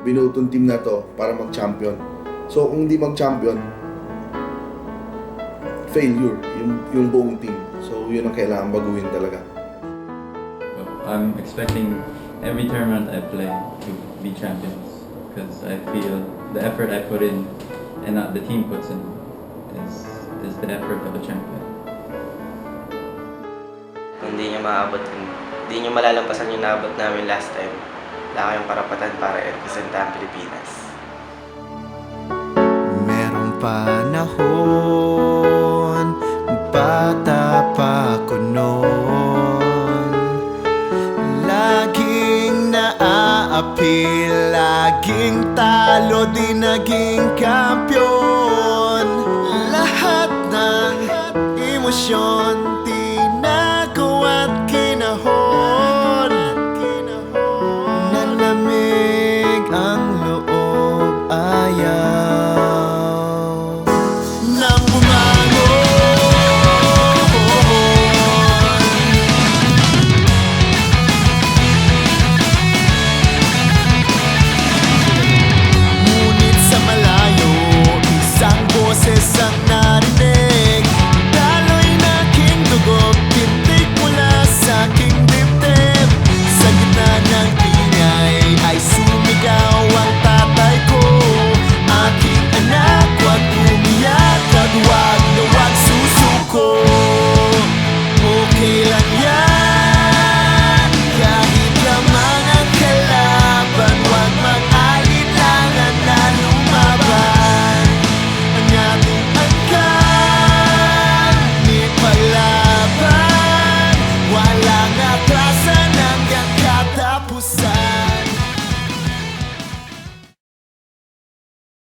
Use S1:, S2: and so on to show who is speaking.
S1: Binuo tong team na to para mag-champion. So kung hindi mag-champion, failure yung, yung buong team. So yun ang kailangan baguhin talaga.
S2: I'm expecting every tournament I play to be champions because I feel the effort I put in and not the team puts in is, is the effort of a champion.
S3: Kung hindi niya maabot hindi nyo malalampasan yung naabot namin last time, wala kayong karapatan para representa ang Pilipinas.
S4: Merong panahon Bata pa ko noon. Laging naaapil Laging talo di naging kampiyon. Lahat ng emosyon